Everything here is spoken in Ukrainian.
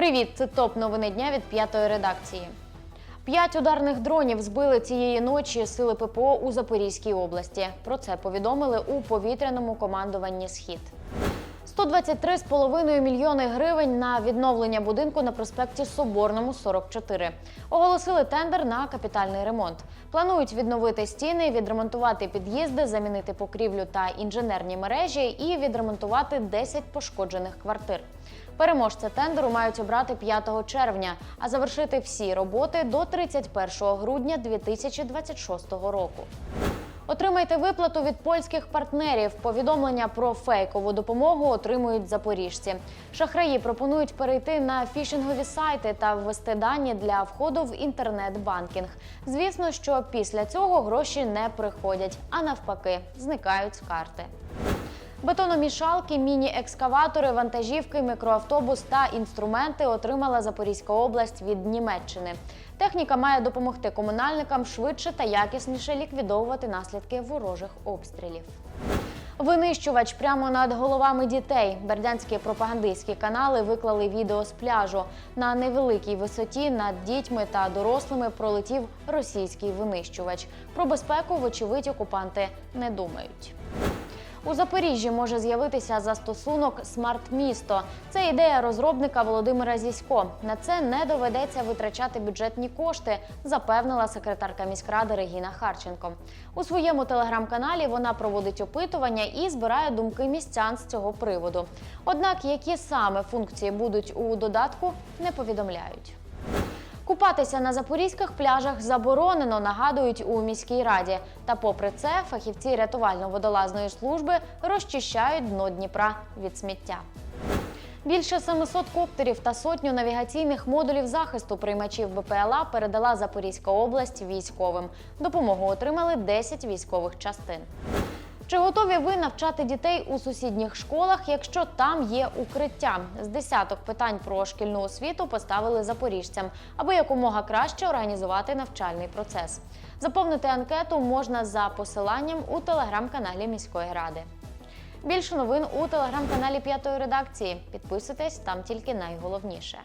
Привіт, це топ новини дня від п'ятої редакції. П'ять ударних дронів збили цієї ночі сили ППО у Запорізькій області. Про це повідомили у повітряному командуванні Схід. 123,5 мільйони гривень на відновлення будинку на проспекті Соборному 44. Оголосили тендер на капітальний ремонт. Планують відновити стіни, відремонтувати під'їзди, замінити покрівлю та інженерні мережі і відремонтувати 10 пошкоджених квартир. Переможця тендеру мають обрати 5 червня, а завершити всі роботи до 31 грудня 2026 року. Отримайте виплату від польських партнерів. Повідомлення про фейкову допомогу отримують запоріжці. Шахраї пропонують перейти на фішингові сайти та ввести дані для входу в інтернет-банкінг. Звісно, що після цього гроші не приходять, а навпаки, зникають з карти. Бетономішалки, міні-екскаватори, вантажівки, мікроавтобус та інструменти отримала Запорізька область від Німеччини. Техніка має допомогти комунальникам швидше та якісніше ліквідовувати наслідки ворожих обстрілів. Винищувач прямо над головами дітей. Бердянські пропагандистські канали виклали відео з пляжу. На невеликій висоті над дітьми та дорослими пролетів російський винищувач. Про безпеку, вочевидь, окупанти не думають. У Запоріжжі може з'явитися застосунок Смарт-місто. Це ідея розробника Володимира Зісько. На це не доведеться витрачати бюджетні кошти, запевнила секретарка міськради Регіна Харченко. У своєму телеграм-каналі вона проводить опитування і збирає думки містян з цього приводу. Однак, які саме функції будуть у додатку, не повідомляють. Купатися на запорізьких пляжах заборонено, нагадують у міській раді. Та попри це, фахівці рятувально-водолазної служби розчищають дно Дніпра від сміття. Більше 700 коптерів та сотню навігаційних модулів захисту приймачів БПЛА передала Запорізька область військовим. Допомогу отримали 10 військових частин. Чи готові ви навчати дітей у сусідніх школах, якщо там є укриття? З десяток питань про шкільну освіту поставили запоріжцям, аби якомога краще організувати навчальний процес. Заповнити анкету можна за посиланням у телеграм-каналі міської ради. Більше новин у телеграм-каналі п'ятої редакції. Підписуйтесь там тільки найголовніше.